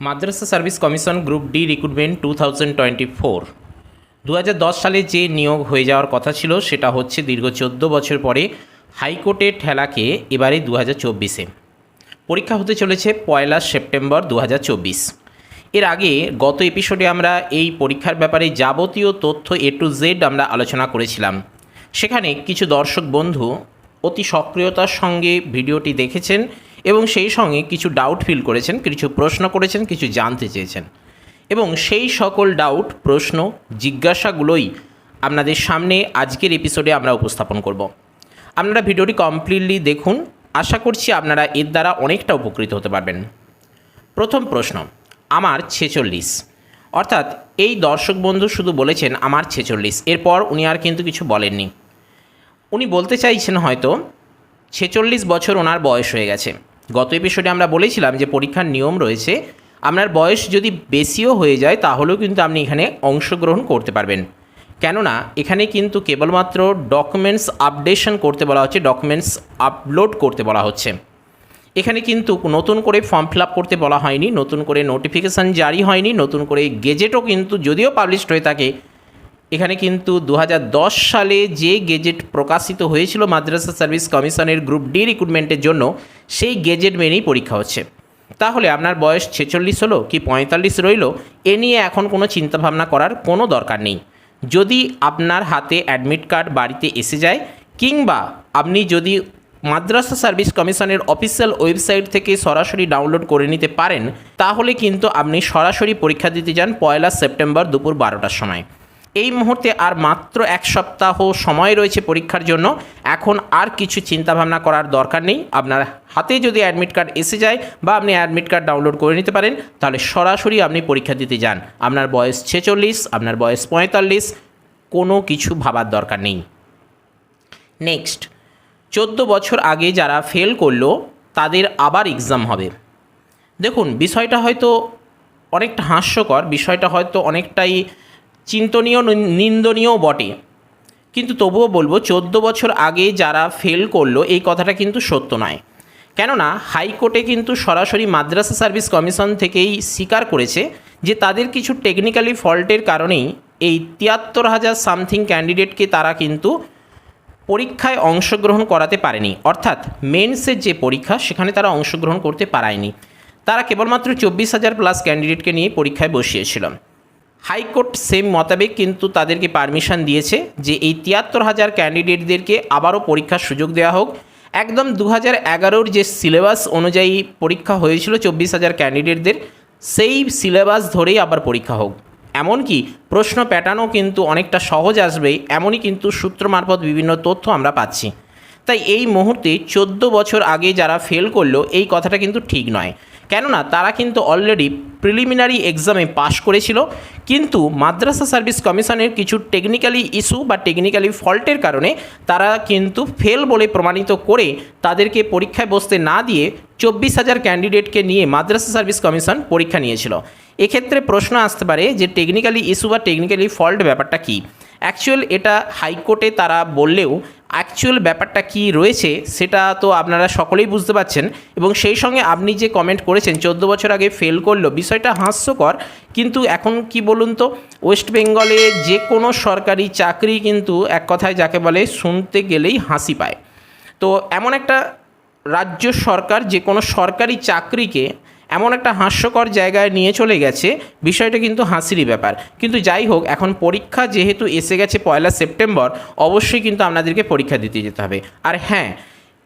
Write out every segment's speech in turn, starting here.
Madrasah service commission group D recruitment two thousand twenty four. দু হাজার দশ সালে যে নিয়োগ হয়ে যাওয়ার কথা ছিল, সেটা হচ্ছে দীর্ঘ চোদ্দ বছর পরে হাইকোর্টের ঠেলাকে এবারে দু হাজার চব্বিশে। পরীক্ষা হতে চলেছে পয়লা সেপ্টেম্বর দু হাজার চব্বিশ। এর আগে গত এপিসোডে আমরা এই পরীক্ষার ব্যাপারে যাবতীয় তথ্য এ টু জেড আমরা আলোচনা করেছিলাম। সেখানে কিছু দর্শক বন্ধু অতি সক্রিয়তার সঙ্গে ভিডিওটি দেখেছেন। এবং সেই সঙ্গে কিছু ডাউট ফিল করেছেন, কিছু প্রশ্ন করেছেন, কিছু জানতে চেয়েছেন। এবং সেই সকল ডাউট প্রশ্ন, জিজ্ঞাসাগুলোই আপনাদের সামনে আজকের এপিসোডে আমরা উপস্থাপন করব। আপনারা ভিডিওটি কমপ্লিটলি দেখুন। আশা করছি আপনারা এর দ্বারা অনেকটা উপকৃত হতে পারবেন। প্রথম প্রশ্ন, আমার ছেচল্লিশ। অর্থাৎ এই দর্শক বন্ধু শুধু বলেছেন, আমার ছেচল্লিশ। এরপর উনি আর কিন্তু কিছু বলেননি। উনি বলতে চাইছেন হয়তো, ছেচল্লিশ বছর ওনার বয়স হয়ে গেছে। গত এপিসোডে আমরা বলেছিলাম যে পরীক্ষার নিয়ম রয়েছে, আপনার বয়স যদি বেশিও হয়ে যায় তাহলেও কিন্তু আপনি এখানে অংশগ্রহণ করতে পারবেন। কেননা, এখানে কিন্তু কেবলমাত্র ডকুমেন্টস আপডেশন করতে বলা হচ্ছে ডকুমেন্টস আপলোড করতে বলা হচ্ছে। এখানে কিন্তু নতুন করে ফর্ম ফিল আপ করতে বলা হয়নি, নতুন করে নোটিফিকেশান জারি হয়নি, নতুন করে গেজেটও কিন্তু যদিও পাবলিশড হয়ে থাকে এখানে কিন্তু দু হাজার দশ সালে যে গেজেট প্রকাশিত হয়েছিল মাদ্রাসা সার্ভিস কমিশনের গ্রুপ ডি রিক্রুটমেন্টের জন্য, সেই গেজেট মেনেই পরীক্ষা হচ্ছে। তাহলে আপনার বয়স ছেচল্লিশ হলো কি পঁয়তাল্লিশ রইল, এ নিয়ে এখন কোনো চিন্তাভাবনা করার কোনো দরকার নেই। যদি আপনার হাতে অ্যাডমিট কার্ড বাড়িতে এসে যায়, কিংবা আপনি যদি মাদ্রাসা সার্ভিস কমিশনের অফিসিয়াল ওয়েবসাইট থেকে সরাসরি ডাউনলোড করে নিতে পারেন, তাহলে কিন্তু আপনি সরাসরি পরীক্ষা দিতে যান পয়লা সেপ্টেম্বর দুপুর বারোটার সময়। এই মুহূর্তে আর মাত্র এক সপ্তাহ সময় রয়েছে পরীক্ষার জন্য। এখন আর কিছু চিন্তাভাবনা করার দরকার নেই। আপনার হাতে যদি অ্যাডমিট কার্ড এসে যায় বা আপনি অ্যাডমিট কার্ড ডাউনলোড করে নিতে পারেন, তাহলে সরাসরি আপনি পরীক্ষা দিতে যান। আপনার বয়স ছেচল্লিশ, আপনার বয়স পঁয়তাল্লিশ, কোনো কিছু ভাবার দরকার নেই। নেক্সট চোদ্দ বছর আগে যারা ফেল করল, তাদের আবার এক্সাম হবে। দেখুন, বিষয়টা হয়তো অনেকটা হাস্যকর, বিষয়টা হয়তো অনেকটাই চিন্তনীয় নিন্দনীয় বটে। কিন্তু তবুও বলব, চোদ্দ বছর আগে যারা ফেল করল, এই কথাটা কিন্তু সত্য নয়। কেননা, হাইকোর্টে কিন্তু সরাসরি মাদ্রাসা সার্ভিস কমিশন থেকেই স্বীকার করেছে যে তাদের কিছু টেকনিক্যালি ফল্টের কারণেই এই তিয়াত্তর হাজার সামথিং ক্যান্ডিডেটকে তারা কিন্তু পরীক্ষায় অংশগ্রহণ করাতে পারেনি। অর্থাৎ মেন্সের যে পরীক্ষা, সেখানে তারা অংশগ্রহণ করতে পারায়নি। তারা কেবলমাত্র চব্বিশ হাজার প্লাস ক্যান্ডিডেটকে নিয়ে পরীক্ষায় বসিয়েছিল। হাইকোর্ট সেম মোতাবেক কিন্তু তাদেরকে পারমিশন দিয়েছে যে এই তিয়াত্তর হাজার ক্যান্ডিডেটদেরকে আবারও পরীক্ষার সুযোগ দেওয়া হোক। একদম দু হাজার এগারোর যে সিলেবাস অনুযায়ী পরীক্ষা হয়েছিল চব্বিশ হাজার ক্যান্ডিডেটদের, সেই সিলেবাস ধরেই আবার পরীক্ষা হোক। এমনকি প্রশ্ন প্যাটার্নও কিন্তু অনেকটা সহজ আসবে, এমনই কিন্তু সূত্র মারফত বিভিন্ন তথ্য আমরা পাচ্ছি। তাই এই মুহূর্তে চোদ্দ বছর আগে যারা ফেল করল, এই কথাটা কিন্তু ঠিক নয়। কেননা তারা কিন্তু অলরেডি প্রিলিমিনারি এক্সামে পাশ করেছিল কিন্তু মাদ্রাসা সার্ভিস কমিশনের কিছু টেকনিক্যালি ইস্যু বা টেকনিক্যালি ফল্টের কারণে তারা কিন্তু ফেল বলে প্রমাণিত করে তাদেরকে পরীক্ষায় বসতে না দিয়ে চব্বিশ হাজার ক্যান্ডিডেটকে নিয়ে মাদ্রাসা সার্ভিস কমিশন পরীক্ষা নিয়েছিল। এক্ষেত্রে প্রশ্ন আসতে পারে যে টেকনিক্যালি ইস্যু বা টেকনিক্যালি ফল্ট ব্যাপারটা কী? অ্যাকচুয়াল এটা হাইকোর্টে তারা বললেও অ্যাকচুয়াল ব্যাপারটা কি রয়েছে, সেটা তো আপনারা সকলেই বুঝতে পারছেন। এবং সেই সঙ্গে আপনি যে কমেন্ট করেছেন, চোদ্দ বছর আগে ফেল করল, বিষয়টা হাস্যকর। কিন্তু এখন কি বলুন তো ওয়েস্ট বেঙ্গলে যে কোনো সরকারি চাকরি কিন্তু এক কথায় যাকে বলে শুনতে গেলেই হাসি পায়। তো এমন একটা রাজ্য সরকার, যে কোনো সরকারি চাকরিকে এমন একটা হাস্যকর জায়গায় নিয়ে চলে গেছে, বিষয়টা কিন্তু হাসিরই ব্যাপার। কিন্তু যাই হোক, এখন পরীক্ষা যেহেতু এসে গেছে পয়লা সেপ্টেম্বর, অবশ্যই কিন্তু আপনাদেরকে পরীক্ষা দিতে যেতে হবে। আর হ্যাঁ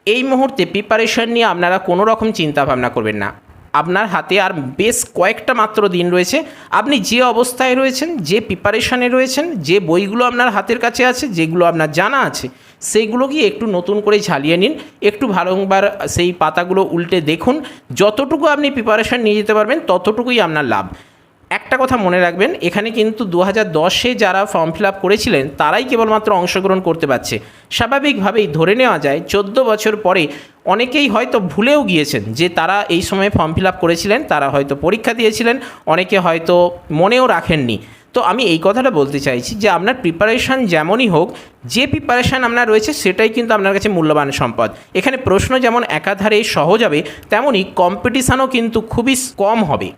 এই মুহূর্তে প্রিপারেশন নিয়ে আপনারা কোনো রকম চিন্তা ভাবনা করবেন না। আপনার হাতে আর বেশ কয়েকটা মাত্র দিন রয়েছে। আপনি যে অবস্থায় রয়েছেন, যে প্রিপারেশানে রয়েছেন, যে বইগুলো আপনার হাতের কাছে আছে, যেগুলো আপনার জানা আছে সেইগুলোকে একটু নতুন করে ঝালিয়ে নিন। একটু ভালোবার সেই পাতাগুলো উল্টে দেখুন। যতটুকু আপনি প্রিপারেশান নিয়ে যেতে পারবেন, ততটুকুই আপনার লাভ। একটা কথা মনে রাখবেন, এখানে কিন্তু দু হাজার দশে যারা ফর্ম ফিল আপ করেছিলেন, তারাই কেবলমাত্র অংশগ্রহণ করতে পারছে। স্বাভাবিকভাবেই ধরে নেওয়া যায়, চোদ্দ বছর পরে অনেকেই হয়তো ভুলেও গিয়েছেন যে তারা এই সময় ফর্ম ফিল আপ করেছিলেন, তারা হয়তো পরীক্ষা দিয়েছিলেন, অনেকে হয়তো মনেও রাখেননি। তো আমি এই কথাটা বলতে চাইছি যে আপনার প্রিপারেশান যেমনই হোক, যে প্রিপারেশান আপনার রয়েছে সেটাই কিন্তু আপনার কাছে মূল্যবান সম্পদ। এখানে প্রশ্ন যেমন একাধারে সহজ হবে, তেমনই কম্পিটিশানও কিন্তু খুবই কম হবে।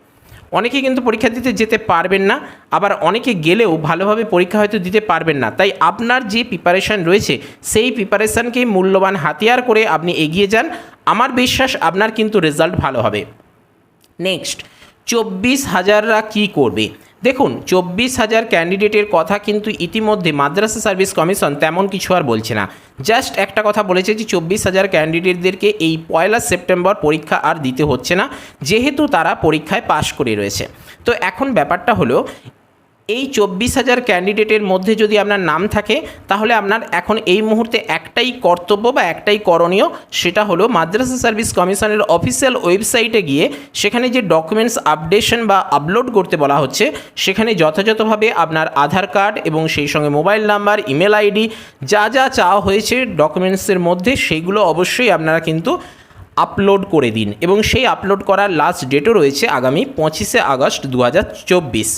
অনেকে কিন্তু পরীক্ষা দিতে যেতে পারবেন না, আবার অনেকে গেলেও ভালোভাবে পরীক্ষা হয়তো দিতে পারবেন না। তাই আপনার যে প্রিপারেশান রয়েছে, সেই প্রিপারেশানকেই মূল্যবান হাতিয়ার করে আপনি এগিয়ে যান। আমার বিশ্বাস আপনার কিন্তু রেজাল্ট ভালো হবে। নেক্সট চব্বিশ হাজাররা কী করবে? দেখুন, চব্বিশ হাজার ক্যান্ডিডেটের কথা কিন্তু ইতিমধ্যে মাদ্রাসা সার্ভিস কমিশন তেমন কিছু আর বলছে না। জাস্ট একটা কথা বলেছে যে, চব্বিশ হাজার ক্যান্ডিডেটদেরকে এই পয়লা সেপ্টেম্বর পরীক্ষা আর দিতে হচ্ছে না, যেহেতু তারা পরীক্ষায় পাশ করে রয়েছে। তো এখন ব্যাপারটা হলো এই চব্বিশ হাজার ক্যান্ডিডেটের মধ্যে যদি আপনার নাম থাকে, তাহলে আপনার এখন এই মুহূর্তে একটাই কর্তব্য বা একটাই করণীয়, সেটা হলো মাদ্রাসা সার্ভিস কমিশনের অফিসিয়াল ওয়েবসাইটে গিয়ে সেখানে যে ডকুমেন্টস আপডেশন বা আপলোড করতে বলা হচ্ছে, সেখানে যথাযথভাবে আপনার আধার কার্ড এবং সেই সঙ্গে মোবাইল নাম্বার, ইমেল আইডি, যা যা চাওয়া হয়েছে ডকুমেন্টসের মধ্যে সেইগুলো অবশ্যই আপনারা কিন্তু আপলোড করে দিন। এবং সেই আপলোড করার লাস্ট ডেটও রয়েছে আগামী পঁচিশে আগস্ট দু হাজার চব্বিশ।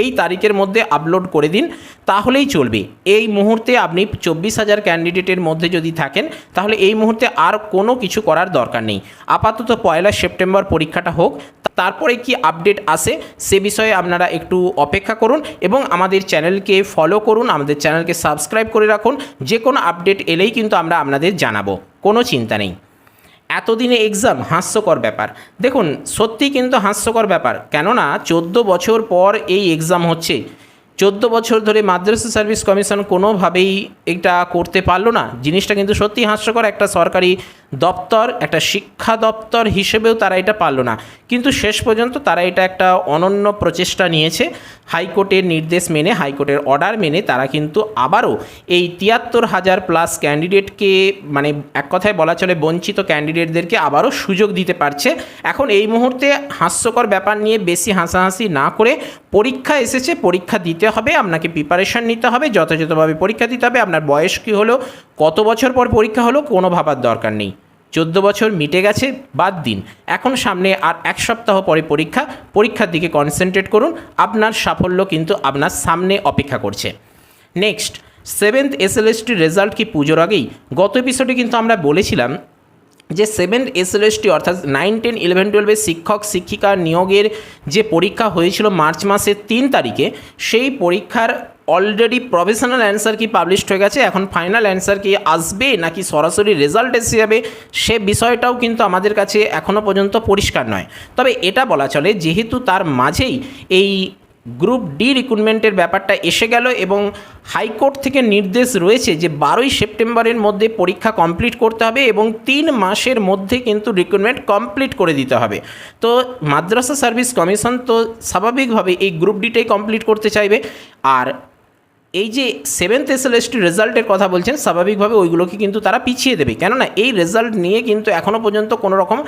এই তারিখের মধ্যে আপলোড করে দিন, তাহলেই চলবে। এই মুহূর্তে আপনি চব্বিশ হাজার ক্যান্ডিডেটের মধ্যে যদি থাকেন, তাহলে এই মুহূর্তে আর কোনো কিছু করার দরকার নেই। আপাতত পয়লা সেপ্টেম্বর পরীক্ষাটা হোক, তারপরে কি আপডেট আসে, সে বিষয়ে আপনারা একটু অপেক্ষা করুন এবং আমাদের চ্যানেলকে ফলো করুন, আমাদের চ্যানেলকে সাবস্ক্রাইব করে রাখুন, যে কোনো আপডেট এলেই কিন্তু আমরা আপনাদের জানাব। কোনো চিন্তা নেই। এতদিনে এক্সাম হাস্যকর ব্যাপার। দেখুন, সত্যি কিন্তু হাস্যকর ব্যাপার। কেননা, চোদ্দ বছর পর এই এক্সাম হচ্ছে। চোদ্দ বছর ধরে মাদ্রাসা সার্ভিস কমিশন কোনোভাবেই এটা করতে পারল না। জিনিসটা কিন্তু সত্যি হাস্যকর একটা সরকারি দপ্তর, একটা শিক্ষা দপ্তর হিসেবেও তারা এটা পারল না। কিন্তু শেষ পর্যন্ত তারা এটা একটা অনন্য প্রচেষ্টা নিয়েছে। হাইকোর্টের নির্দেশ মেনে, হাইকোর্টের অর্ডার মেনে তারা কিন্তু আবারও এই তিয়াত্তর হাজার প্লাস ক্যান্ডিডেটকে মানে এক কথায় বলা চলে বঞ্চিত ক্যান্ডিডেটদেরকে আবারও সুযোগ দিতে পারছে। এখন এই মুহূর্তে হাস্যকর ব্যাপার নিয়ে বেশি হাসাহাসি না করে পরীক্ষা এসেছে, পরীক্ষা দিতে হবে, আপনাকে প্রিপারেশান নিতে হবে, যথাযথভাবে পরীক্ষা দিতে হবে। আপনার বয়স কী হলো, কত বছর পর পরীক্ষা হলো, কোনো ভাবার দরকার নেই। চোদ্দ বছর মিটে গেছে, বাদ দিন। এখন সামনে আর এক সপ্তাহ পরে পরীক্ষা, পরীক্ষার দিকে কনসেন্ট্রেট করুন, আপনার সাফল্য কিন্তু আপনার সামনে অপেক্ষা করছে। নেক্সট সেভেন্থ এসএলএসটির রেজাল্ট কি পুজোর আগেই? গত এপিসোডে কিন্তু আমরা বলেছিলাম যে সেভেন্থ এসএলএসটি অর্থাৎ নাইন টেন ইলেভেন টুয়েলভের শিক্ষক, শিক্ষিকা নিয়োগের যে পরীক্ষা হয়েছিল মার্চ মাসের তিন তারিখে, সেই পরীক্ষার অলরেডি প্রফেশনাল অ্যান্সার কি পাবলিশড হয়ে গেছে, এখন ফাইনাল অ্যান্সার কি আসবে নাকি সরাসরি রেজাল্ট এসে যাবে, সে বিষয়টাও কিন্তু আমাদের কাছে এখনও পর্যন্ত পরিষ্কার নয়। তবে এটা বলা চলে, যেহেতু তার মাঝেই এই গ্রুপ ডি রিক্রুটমেন্টের ব্যাপারটা এসে গেল এবং হাইকোর্ট থেকে নির্দেশ রয়েছে যে বারোই সেপ্টেম্বরের মধ্যে পরীক্ষা কমপ্লিট করতে হবে এবং তিন মাসের মধ্যে কিন্তু রিক্রুটমেন্ট কমপ্লিট করে দিতে হবে। তো মাদ্রাসা সার্ভিস কমিশন তো স্বাভাবিকভাবে এই গ্রুপ ডিটাই কমপ্লিট করতে চাইবে, আর এই যে সেভেন্থ এসএলএসটি রেজাল্টের কথা বলছেন, স্বাভাবিকভাবে ওইগুলোকে কিন্তু তারা পিছিয়ে দেবে। কেননা এই রেজাল্ট নিয়ে কিন্তু এখনও পর্যন্ত কোনো রকম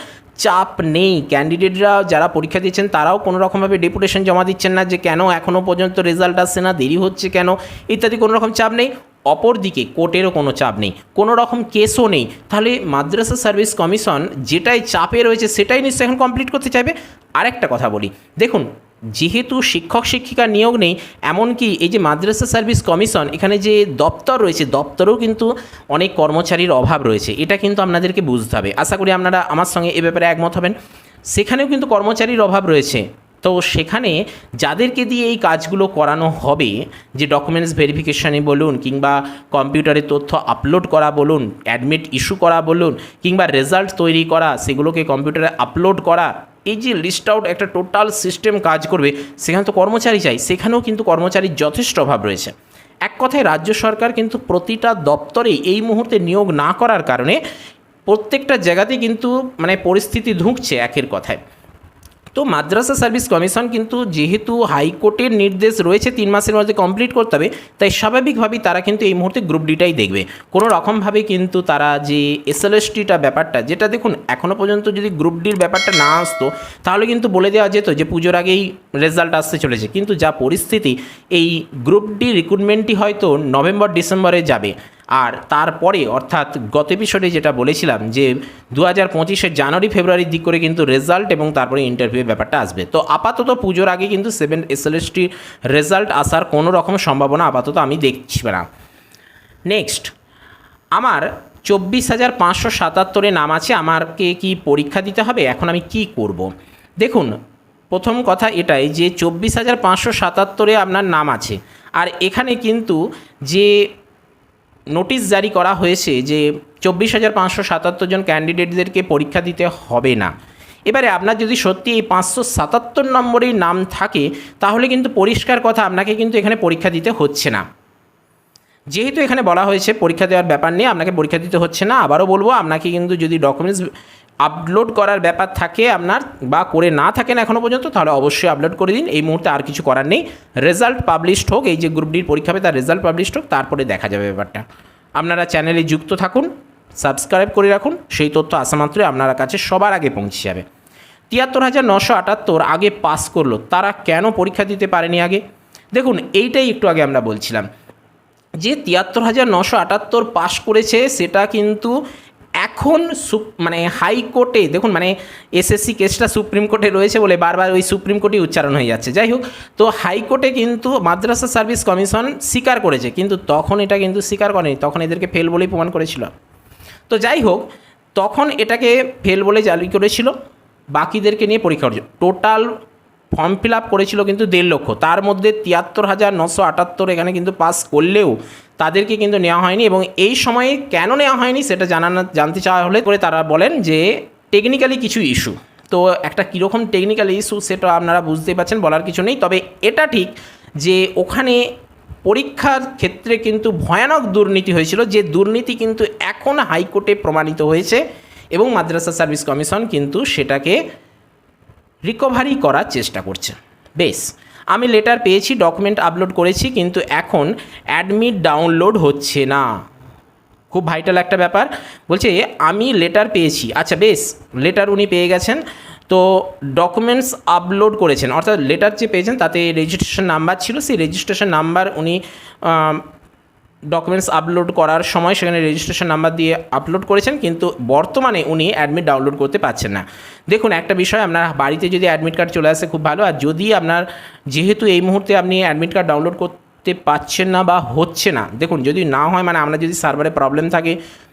চাপ নেই। ক্যান্ডিডেটরা যারা পরীক্ষা দিচ্ছেন, তারাও কোনো রকমভাবে ডেপুটেশন জমা দিচ্ছেন না যে কেন এখনও পর্যন্ত রেজাল্ট আসছে না, দেরি হচ্ছে কেন, ইত্যাদি কোনো রকম চাপ নেই। অপরদিকে কোর্টেরও কোনো চাপ নেই, কোনো রকম কেসও নেই। তাহলে মাদ্রাসা সার্ভিস কমিশন যেটাই চাপে রয়েছে, সেটাই নিশ্চয়ই এখন কমপ্লিট করতে চাইবে? আরেকটা কথা বলি। দেখুন যেহেতু শিক্ষক, শিক্ষিকা নিয়োগ নেই, এমনকি এই যে মাদ্রাসা সার্ভিস কমিশন, এখানে যে দপ্তর রয়েছে, দপ্তরেও কিন্তু অনেক কর্মচারীর অভাব রয়েছে। এটা কিন্তু আপনাদেরকে বুঝতে হবে। আশা করি আপনারা আমার সঙ্গে এ ব্যাপারে একমত হবেন। সেখানেও কিন্তু কর্মচারীর অভাব রয়েছে। তো সেখানে যাদেরকে দিয়ে এই কাজগুলো করানো হবে, যে ডকুমেন্টস ভেরিফিকেশানে বলুন, কিংবা কম্পিউটারে তথ্য আপলোড করা বলুন অ্যাডমিট ইস্যু করা বলুন, কিংবা রেজাল্ট তৈরি করা, সেগুলোকে কম্পিউটারে আপলোড করা এই যে লিস্ট আউট একটা টোটাল সিস্টেম কাজ করবে, সেখানে তো কর্মচারী চাই, সেখানেও কিন্তু কর্মচারীর যথেষ্ট অভাব রয়েছে। এক কথায় রাজ্য সরকার কিন্তু প্রতিটা দপ্তরে এই মুহূর্তে নিয়োগ না করার কারণে প্রত্যেকটা জায়গাতেই কিন্তু মানে পরিস্থিতি ধুঁকছে একের কথায়। তো মাদ্রাসা সার্ভিস কমিশন কিন্তু যেহেতু হাইকোর্টের নির্দেশ রয়েছে, তিন মাসের মধ্যে কমপ্লিট করতে হবে, তাই স্বাভাবিকভাবেই তারা কিন্তু এই মুহূর্তে গ্রুপ ডিটাই দেখবে। কোনো রকমভাবে কিন্তু তারা যে এসএলএসটিটা ব্যাপারটা, যেটা দেখুন এখনও পর্যন্ত যদি গ্রুপ ডির ব্যাপারটা না আসতো, তাহলে কিন্তু বলে দেওয়া যেত যে পুজোর আগেই রেজাল্ট আসতে চলেছে। কিন্তু যা পরিস্থিতি, এই গ্রুপ ডি রিক্রুটমেন্টটি হয়তো নভেম্বর, ডিসেম্বরে যাবে। আর তারপরে, অর্থাৎ গত এপিসোডে যেটা বলেছিলাম যে দু হাজার পঁচিশের জানুয়ারি, ফেব্রুয়ারির দিক করে কিন্তু রেজাল্ট এবং তারপরে ইন্টারভিউয়ের ব্যাপারটা আসবে। তো আপাতত পুজোর আগে কিন্তু সেভেন এসএলএসটির রেজাল্ট আসার কোনো রকম সম্ভাবনা আপাতত আমি দেখছি না। নেক্সট আমার চব্বিশ হাজার পাঁচশো সাতাত্তরে নাম আছে, আমাকে কি পরীক্ষা দিতে হবে? এখন আমি কি করব। দেখুন, প্রথম কথা এটাই যে চব্বিশ হাজার পাঁচশো সাতাত্তরে আপনার নাম আছে। আর এখানে কিন্তু যে নোটিশ জারি করা হয়েছে যে চব্বিশ হাজার পাঁচশো সাতাত্তর জন ক্যান্ডিডেটদেরকে পরীক্ষা দিতে হবে না। এবারে আপনার যদি সত্যি এই পাঁচশো সাতাত্তর নম্বরেই নাম থাকে, তাহলে কিন্তু পরিষ্কার কথা, আপনাকে কিন্তু এখানে পরীক্ষা দিতে হচ্ছে না। যেহেতু এখানে বলা হয়েছে পরীক্ষা দেওয়ার ব্যাপার নেই আপনাকে পরীক্ষা দিতে হচ্ছে না, আবারও বলব, আপনাকে কিন্তু যদি ডকুমেন্টস আপলোড করার ব্যাপার থাকে আপনার বা করে না থাকেন এখনও পর্যন্ত, তাহলে অবশ্যই আপলোড করে দিন। এই মুহূর্তে আর কিছু করার নেই। রেজাল্ট পাবলিশড হোক, এই যে গ্রুপ ডির পরীক্ষা হবে, তার রেজাল্ট পাবলিশড হোক, তারপরে দেখা যাবে ব্যাপারটা। আপনারা চ্যানেলে যুক্ত থাকুন সাবস্ক্রাইব করে রাখুন, সেই তথ্য আসা মাত্রই আপনার কাছে সবার আগে পৌঁছে যাবে। তিয়াত্তর হাজার নশো আটাত্তর আগে পাস করল, তারা কেন পরীক্ষা দিতে পারেনি আগে? দেখুন, এইটাই একটু আগে আমরা বলছিলাম। যে তিয়াত্তর হাজার নশো আটাত্তর পাশ করেছে, সেটা কিন্তু এখন মানে হাইকোর্টে দেখুন মানে এসএসসি কেসটা সুপ্রিম কোর্টে রয়েছে বলে বারবার ওই সুপ্রিম কোর্টেই উচ্চারণ হয়ে যাচ্ছে। যাই হোক, তো হাইকোর্টে কিন্তু মাদ্রাসা সার্ভিস কমিশন স্বীকার করেছে, কিন্তু তখন এটা কিন্তু স্বীকার করেনি, তখন এদেরকে ফেল বলেই প্রমাণ করেছিল। তো যাই হোক, তখন এটাকে ফেল বলে জারি করেছিল, বাকিদেরকে নিয়ে পরীক্ষা টোটাল ফর্ম ফিল আপ করেছিল কিন্তু দেড় লক্ষ। তার মধ্যে তিয়াত্তর হাজার নশো আটাত্তর এখানে কিন্তু পাস করলেও তাদেরকে কিন্তু নেওয়া হয়নি এবং এই সময়ে কেন নেওয়া হয়নি সেটা জানানো জানতে চাওয়া হলে করে তারা বলেন যে টেকনিক্যালি কিছু ইস্যু তো একটা কীরকম টেকনিক্যাল ইস্যু সেটা আপনারা বুঝতেই পারছেন, বলার কিছু নেই। তবে এটা ঠিক যে ওখানে পরীক্ষার ক্ষেত্রে কিন্তু ভয়ানক দুর্নীতি হয়েছিল, যে দুর্নীতি কিন্তু এখন হাইকোর্টে প্রমাণিত হয়েছে এবং মাদ্রাসা সার্ভিস কমিশন কিন্তু সেটাকে রিকভারি করার চেষ্টা করছে। বেশ, আমি লেটার পেয়েছি ডকুমেন্ট আপলোড করেছি, কিন্তু এখন অ্যাডমিট ডাউনলোড হচ্ছে না। খুব ভাইটাল একটা ব্যাপার। বলছে, আমি লেটার পেয়েছি। আচ্ছা বেশ লেটার উনি পেয়ে গেছেন। তো ডকুমেন্টস আপলোড করেছেন, অর্থাৎ লেটার যে পেয়েছেন, তাতে রেজিস্ট্রেশন নাম্বার ছিল, সেই রেজিস্ট্রেশন নাম্বার উনি ডকুমেন্টস আপলোড করার সময় সেখানে রেজিস্ট্রেশন নাম্বার দিয়ে আপলোড করেছেন, কিন্তু বর্তমানে উনি অ্যাডমিট ডাউনলোড করতে পারছেন না। দেখুন, একটা বিষয়, আপনার বাড়িতে যদি অ্যাডমিট কার্ড চলে আসে, খুব ভালো। আর যদি আপনার, যেহেতু এই মুহূর্তে আপনি অ্যাডমিট কার্ড ডাউনলোড করতে পারছেন না বা হচ্ছে না, দেখুন, যদি না হয় মানে আমরা যদি সার্ভারে প্রবলেম থাকে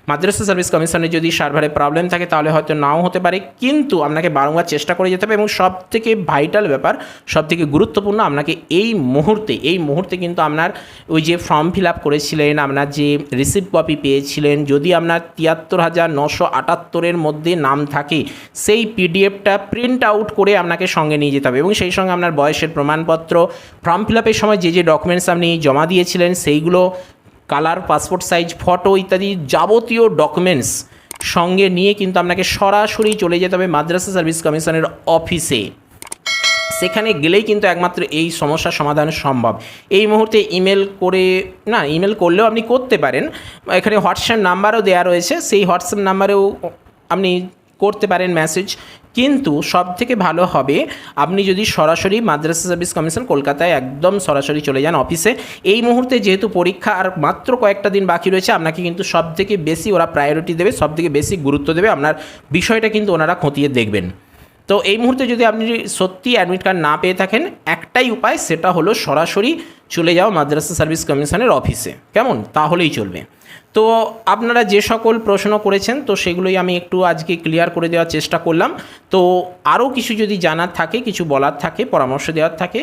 মাদ্রাসা সার্ভিস কমিশনে যদি সার্ভারে প্রবলেম থাকে, তাহলে হয়তো নাও হতে পারে। কিন্তু আপনাকে বারংবার চেষ্টা করে যেতে হবে এবং সব থেকে ভাইটাল ব্যাপার সব থেকে গুরুত্বপূর্ণ আপনাকে এই মুহূর্তে এই মুহূর্তে কিন্তু আপনার ওই যে ফর্ম ফিল আপ করেছিলেন, আপনার যে রিসিপ্ট কপি পেয়েছিলেন, যদি আপনার তিয়াত্তর হাজার নশো আটাত্তরের মধ্যে নাম থাকে, সেই পিডিএফটা প্রিন্ট আউট করে আপনাকে সঙ্গে নিয়ে যেতে হবে। এবং সেই সঙ্গে আপনার বয়সের প্রমাণপত্র, ফর্ম ফিল আপের সময় যে যে ডকুমেন্টস আপনি জমা দিয়েছিলেন, সেইগুলো কালার পাসপোর্ট সাইজ ফটো ইত্যাদি যাবতীয় ডকুমেন্টস সঙ্গে নিয়ে কিন্তু আপনাকে সরাসরি চলে যেতে হবে মাদ্রাসা সার্ভিস কমিশনের অফিসে। সেখানে গেলেই কিন্তু একমাত্র এই সমস্যার সমাধান সম্ভব। এই মুহূর্তে ইমেল করে, না ইমেল করলেও আপনি করতে পারেন। এখানে হোয়াটসঅ্যাপ নাম্বারও দেওয়া রয়েছে। সেই হোয়াটসঅ্যাপ নাম্বারেও আপনি করতে পারেন মেসেজ কিন্তু সব থেকে ভালো হবে, আপনি যদি সরাসরি মাদ্রাসা সার্ভিস কমিশন কলকাতায় একদম সরাসরি চলে যান অফিসে, এই মুহূর্তে যেহেতু পরীক্ষা আর মাত্র কয়েকটা দিন বাকি রয়েছে, আপনাকে কিন্তু সব থেকে বেশি ওরা প্রায়োরিটি দেবে সব থেকে বেশি গুরুত্ব দেবে, আপনার বিষয়টা কিন্তু ওনারা খতিয়ে দেখবেন। তো এই মুহূর্তে যদি আপনি সত্যি অ্যাডমিট কার্ড না পেয়ে থাকেন, একটাই উপায় সেটা হলো সরাসরি চলে যাও মাদ্রাসা সার্ভিস কমিশনের অফিসে। কেমন? তাহলেই চলবে। তো আপনারা যে সকল প্রশ্ন করেছেন, তো সেগুলোই আমি একটু আজকে ক্লিয়ার করে দেওয়ার চেষ্টা করলাম। তো আরও কিছু যদি জানার থাকে, কিছু বলার থাকে, পরামর্শ দেওয়ার থাকে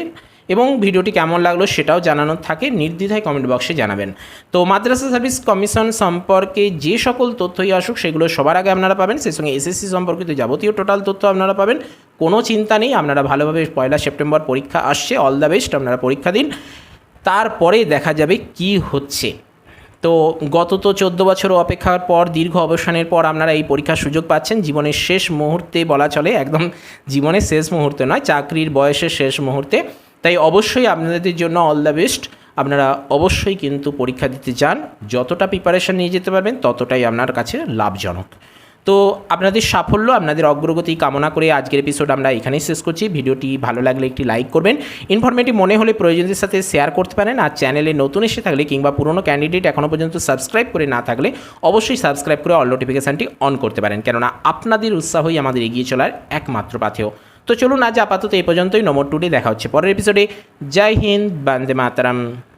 এবং ভিডিওটি কেমন লাগল সেটাও জানানোর থাকে, নির্দ্বিধায় কমেন্ট বক্সে জানাবেন। তো মাদ্রাসা সার্ভিস কমিশন সম্পর্কে যে সকল তথ্যই আসুক, সেগুলো সবার আগে আপনারা পাবেন। সেই সঙ্গে এসএসসি সম্পর্কিত যাবতীয় টোটাল তথ্য আপনারা পাবেন। কোনো চিন্তা নেই, আপনারা ভালোভাবে পয়লা সেপ্টেম্বর পরীক্ষা আসছে। অল দ্য বেস্ট আপনারা পরীক্ষা দিন। তারপরে দেখা যাবে কি হচ্ছে। তো গত তো চোদ্দ বছর অপেক্ষার পর, দীর্ঘ অবসানের পর আপনারা এই পরীক্ষার সুযোগ পাচ্ছেন। জীবনের শেষ মুহূর্তে বলা চলে, একদম জীবনের শেষ মুহূর্তে নয়, চাকরির বয়সের শেষ মুহূর্তে। তাই অবশ্যই আপনাদের জন্য অল দ্য বেস্ট আপনারা অবশ্যই কিন্তু পরীক্ষা দিতে যান। যতটা প্রিপারেশান নিয়ে যেতে পারবেন, ততটাই আপনার কাছে লাভজনক। তো আপনাদের সাফল্য, আপনাদের অগ্রগতি কামনা করে আজকের এপিসোড আমরা এখানেই শেষ করছি। ভিডিওটি ভালো লাগলে একটি লাইক করবেন। ইনফরমেটিভ মনে হলে প্রয়োজনদের সাথে শেয়ার করতে পারেন আর চ্যানেলে নতুন এসে থাকলে কিংবা পুরনো ক্যান্ডিডেট এখনও পর্যন্ত সাবস্ক্রাইব করে না থাকলে অবশ্যই সাবস্ক্রাইব করে অল নোটিফিকেশানটি অন করতে পারেন। কেননা আপনাদের উৎসাহই আমাদের এগিয়ে চলার একমাত্র পাথেয়। তো চলুন আজ আপাতত এই পর্যন্তই। নম্বর টুডে দেখা হচ্ছে পরের এপিসোডে জয় হিন্দ, বান্দে মাতারাম।